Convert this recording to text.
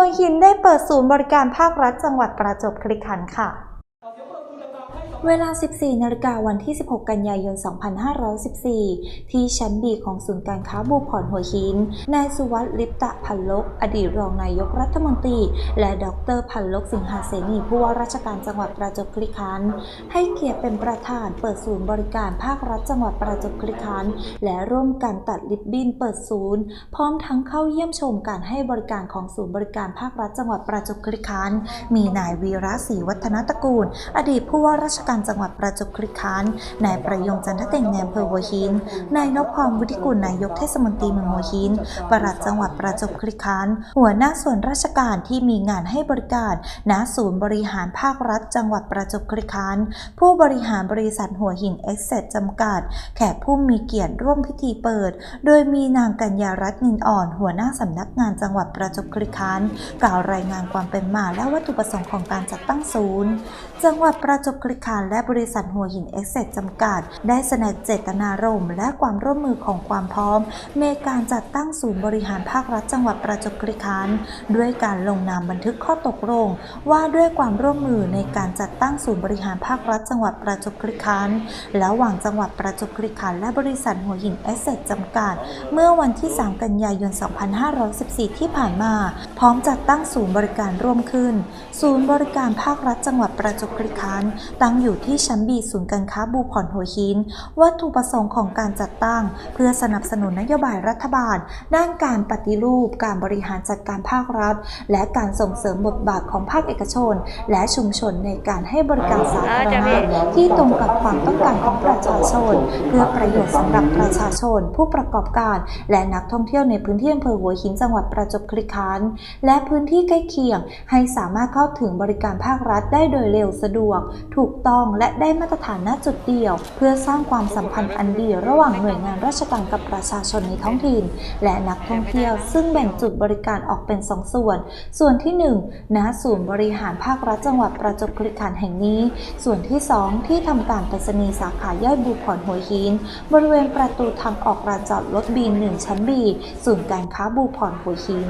วหินได้เปิดศูนย์บริการภาครัฐจังหวัดประจวบคีรีขันธ์ค่ะ เวลา 14 นาฬิกาวันที่ 16 กันยายน 2514 ที่ชั้นบีของศูนย์การค้าบูพรหัวหิน นายสุวัสดิ์ลิปตะพันลก อดีตรองนายกรัฐมนตรี และดรพันลกสิงหาเสนีผู้ว่าราชการจังหวัดประจวบคีรีขันธ์ให้เกียรติเป็นประธานเปิดศูนย์บริการภาครัฐจังหวัดประจวบคีรีขันธ์และร่วมกันตัดลิบบินเปิดศูนย์ พร้อมทั้งเข้าเยี่ยมชมการให้บริการของศูนย์บริการภาครัฐจังหวัดประจวบคีรีขันธ์มีนายวีระศรีวัฒนตระกูล อดีตผู้ว่าราชการจังหวัดประจวบคีรีขันธ์นายประยงจันทเต่งในอำเภอหัวหิน นายนพพรวุฒิกุลนายกเทศมนตรีเมืองหัวหินปลัดจังหวัดประจวบคีรีขันธ์หัวหน้าส่วนราชการที่มีงานให้บริการณศูนย์บริหารภาครัฐ จังหวัดประจวบคีรีขันธ์ผู้บริหารบริษัทหัวหินเอ็กเซจำกัด แขกผู้มีเกียรติร่วมพิธีเปิด โดยมีนางกัญญารัตน์นินอ่อน หัวหน้าสำนักงานจังหวัดประจวบคีรีขันธ์กล่าวรายงานความเป็นมาและวัตถุประสงค์ของการจัดตั้งศูนย์ จังหวัดประจวบคีรีขันธ์และบริษัทหัวหินเอ็กเซจำกัด ได้แสดงเจตนารมณ์และความร่วมมือของความพร้อมในการจัดตั้งศูนย์บริหารภาครัฐจังหวัดประจวบคีรีขันธ์ด้วยการลงนามบันทึกข้อตกลง ว่าด้วยความร่วมมือในการจัดตั้งศูนย์บริหารภาครัฐจังหวัดประจวบคีรีขันธ์ระหว่างจังหวัดประจวบคีรีขันธ์และบริษัทหัวหินเอ็กเซจจำกัด เมื่อวันที่ 3 กันยายน 2514 ที่ผ่านมา พร้อมจัดตั้งศูนย์บริการร่วมขึ้น ศูนย์บริการภาครัฐจังหวัดประจวบคีรีขันธ์ตั้งอยู่ที่ชั้นบีศูนย์การค้าบูพรหัวหิน วัตถุประสงค์ของการจัดตั้ง เพื่อสนับสนุนนโยบายรัฐบาล ด้านการปฏิรูป การบริหารจัดการภาครัฐ และการส่งเสริมบทบาทของภาคเอกชน และชุมชนในการให้บริการสาธารณะที่ตรงกับความต้องการของประชาชน เพื่อประโยชน์สำหรับประชาชน ผู้ประกอบการ และนักท่องเที่ยวในพื้นที่อำเภอหัวหินจังหวัดประจวบคีรีขันธ์และพื้นที่ใกล้เคียงให้สามารถเข้าถึงบริการภาครัฐได้โดยเร็วสะดวก ถูกต้องและได้มาตรฐานณจุดเดียว เพื่อสร้างความสัมพันธ์อันดีระหว่างหน่วยงานราชการกับประชาชนในท้องถิ่น และนักท่องเที่ยว ซึ่งแบ่งจุดบริการออกเป็นสองส่วน ส่วนที่1ณศูนย์บริหารภาครัฐจังหวัดประจวบคีรีขันธ์แห่งนี้ ส่วนที่ 2 ที่ทำการไปรษณีย์สาขาย่อยบูพรหัวหิน บริเวณประตูทางออกลานจอดรถบีหนึ่งชั้นบีศูนย์การค้าบูพรหัวหิน